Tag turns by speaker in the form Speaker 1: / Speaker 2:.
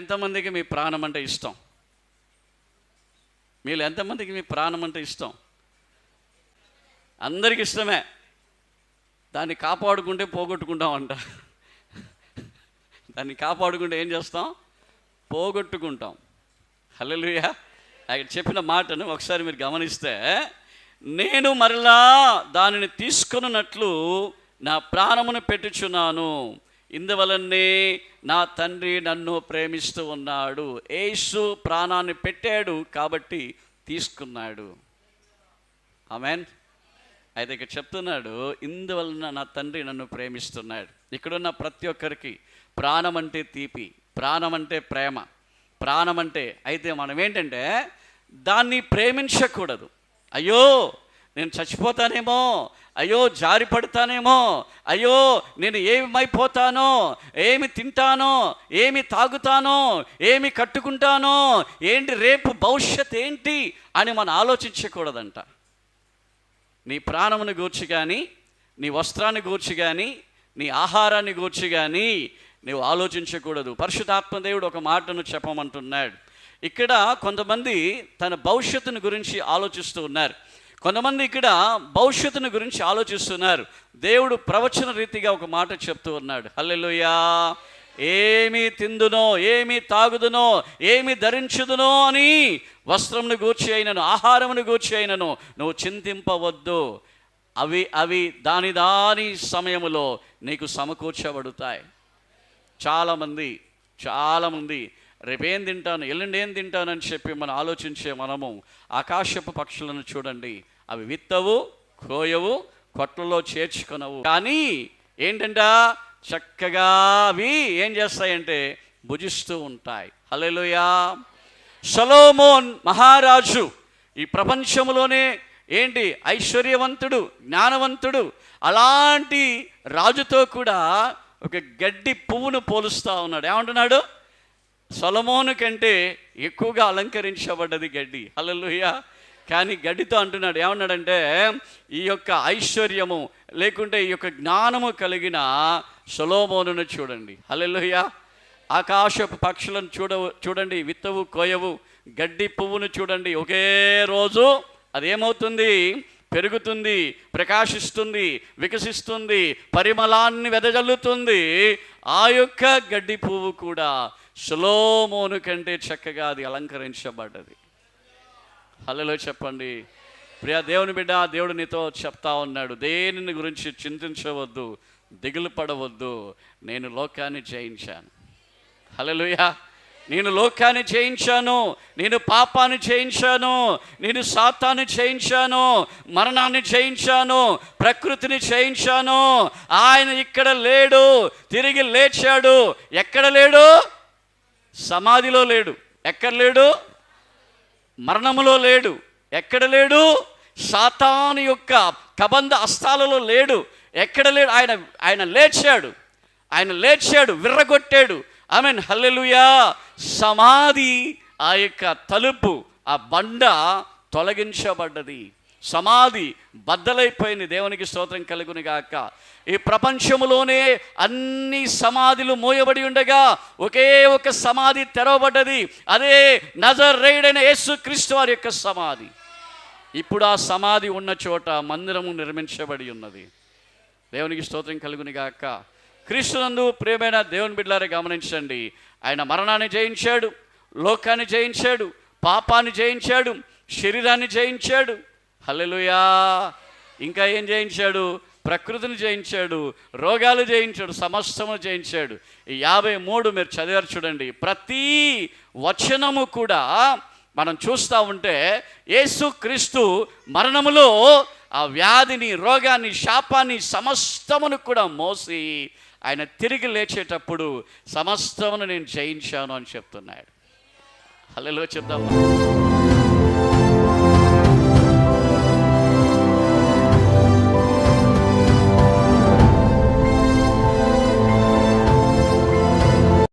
Speaker 1: ఎంతమందికి మీ ప్రాణం అంటే ఇష్టం? మీరు ఎంతమందికి మీ ప్రాణం అంటే ఇష్టం? అందరికి ఇష్టమే. దాన్ని కాపాడుకుంటే పోగొట్టుకుంటామంట. దాన్ని కాపాడుకుంటే ఏం చేస్తాం? పోగొట్టుకుంటాం. హల్లెలూయా. ఆయన చెప్పిన మాటను ఒకసారి మీరు గమనిస్తే నేను మరలా దానిని తీసుకున్నట్లు నా ప్రాణమును పెట్టుచున్నాను. ఇందువలనే నా తండ్రి నన్ను ప్రేమిస్తూ ఉన్నాడు. ఏసు ప్రాణాన్ని పెట్టాడు కాబట్టి తీసుకున్నాడు. ఆమెన్. అయితే ఇక్కడ చెప్తున్నాడు ఇందువలన నా తండ్రి నన్ను ప్రేమిస్తున్నాడు. ఇక్కడున్న ప్రతి ఒక్కరికి ప్రాణం అంటే తీపి ప్రాణం అంటే ప్రేమ ప్రాణం అంటే అయితే మనం ఏంటంటే దాన్ని ప్రేమించకూడదు. అయ్యో నేను చచ్చిపోతానేమో అయ్యో జారి పడతానేమో అయ్యో నేను ఏమైపోతానో ఏమి తింటానో ఏమి తాగుతానో ఏమి కట్టుకుంటానో ఏంటి రేపు భవిష్యత్ ఏంటి అని మనం ఆలోచించకూడదంట. నీ ప్రాణమును గూర్చి కానీ నీ వస్త్రాన్ని గూర్చి కానీ నీ ఆహారాన్ని గూర్చి కానీ నీవు ఆలోచించకూడదు. పరిశుధాత్మ దేవుడు ఒక మాటను చెప్పమంటున్నాడు. ఇక్కడ కొంతమంది తన భవిష్యత్తుని గురించి ఆలోచిస్తూ ఉన్నారు. కొంతమంది ఇక్కడ భవిష్యత్తును గురించి ఆలోచిస్తున్నారు. దేవుడు ప్రవచన రీతిగా ఒక మాట చెప్తూ ఉన్నాడు. హల్లెలుయా! ఏమి తిందునో ఏమి తాగుదునో ఏమి ధరించుదునో అని వస్త్రమును గూర్చి అయినను ఆహారమును గూర్చి అయినను నువ్వు చింతింపవద్దు. అవి అవి దాని దాని సమయములో నీకు సమకూర్చబడుతాయి. చాలామంది చాలామంది రేపేం తింటాను ఎల్లుండి ఏం తింటానని చెప్పి మనం ఆలోచించే మనము ఆకాశపు పక్షులను చూడండి. అవి విత్తవు కోయవు కొట్లలో చేర్చుకునవు. కానీ ఏంటంట? చక్కగా అవి ఏం చేస్తాయంటే భుజిస్తూ ఉంటాయి. హలోయా సలోమోన్ మహారాజు ఈ ప్రపంచంలోనే ఏంటి? ఐశ్వర్యవంతుడు జ్ఞానవంతుడు అలాంటి రాజుతో కూడా ఒక గడ్డి పువ్వును పోలుస్తూ ఉన్నాడు. ఏమంటున్నాడు? సొలమోను కంటే ఎక్కువగా అలంకరించబడ్డది గడ్డి. హల్లెలూయ. కానీ గడ్డితో అంటున్నాడు ఏమన్నాడంటే ఈ యొక్క ఐశ్వర్యము లేకుంటే ఈ యొక్క జ్ఞానము కలిగిన సొలోమోనును చూడండి. హల్లెలూయ. ఆకాశపు పక్షులను చూడ చూడండి విత్తవు కోయవు గడ్డి పువ్వును చూడండి. ఒకే రోజు అదేమవుతుంది? పెరుగుతుంది ప్రకాశిస్తుంది వికసిస్తుంది పరిమళాన్ని వెదజల్లుతుంది. ఆ యొక్క గడ్డి పువ్వు కూడా సులోమోను కంటే చక్కగా అది అలంకరించబడ్డది. హలో చెప్పండి. ప్రియ దేవుని బిడ్డ దేవుడు నీతో చెప్తా ఉన్నాడు. దేనిని గురించి చింతించవద్దు దిగులు పడవద్దు. నేను లోకాన్ని జయించాను. హల్లెలూయా. నేను లోకాన్ని చేయించాను నేను పాపాన్ని చేయించాను నేను సాతాన్ని చేయించాను మరణాన్ని చేయించాను ప్రకృతిని చేయించాను. ఆయన ఇక్కడ లేడు తిరిగి లేచాడు. ఎక్కడ లేడు? సమాధిలో లేడు. ఎక్కడ లేడు? మరణములో లేడు. ఎక్కడ లేడు? సాతాను యొక్క కబంధ అస్తాలలో లేడు. ఎక్కడ లేడు? ఆయన ఆయన లేచాడు. ఆయన లేచాడు విర్రగొట్టాడు. ఐ మీన్ హల్లెలూయా. సమాధి ఆ యొక్క తలుపు ఆ బండ తొలగించబడ్డది. సమాధి బద్దలైపోయింది. దేవునికి స్తోత్రం కలుగుని గాక. ఈ ప్రపంచములోనే అన్ని సమాధులు మూయబడి ఉండగా ఒకే ఒక సమాధి తెరవబడ్డది. అదే నజర్ రేడైన యేసు క్రీస్తు వారి యొక్క సమాధి. ఇప్పుడు ఆ సమాధి ఉన్న చోట మందిరము నిర్మించబడి ఉన్నది. దేవునికి స్తోత్రం కలుగుని గాక. క్రీస్తునందు ప్రియమైన దేవుని బిడ్డలారే గమనించండి. ఆయన మరణాన్ని జయించాడు లోకాన్ని జయించాడు పాపాన్ని జయించాడు శరీరాన్ని జయించాడు. హల్లెలూయా! ఇంకా ఏం జయించాడు? ప్రకృతిని జయించాడు రోగాలు జయించాడు సమస్తము జయించాడు. ఈ యాభై మూడు మీరు చదివారు చూడండి. ప్రతి వచనము కూడా మనం చూస్తూ ఉంటే యేసుక్రీస్తు మరణములో ఆ వ్యాధిని రోగాన్ని శాపాన్ని సమస్తమును కూడా మోసి ఆయన తిరిగి లేచేటప్పుడు సమస్తమును నేను జయించాను అని చెప్తున్నాడు. హలో చెప్దామా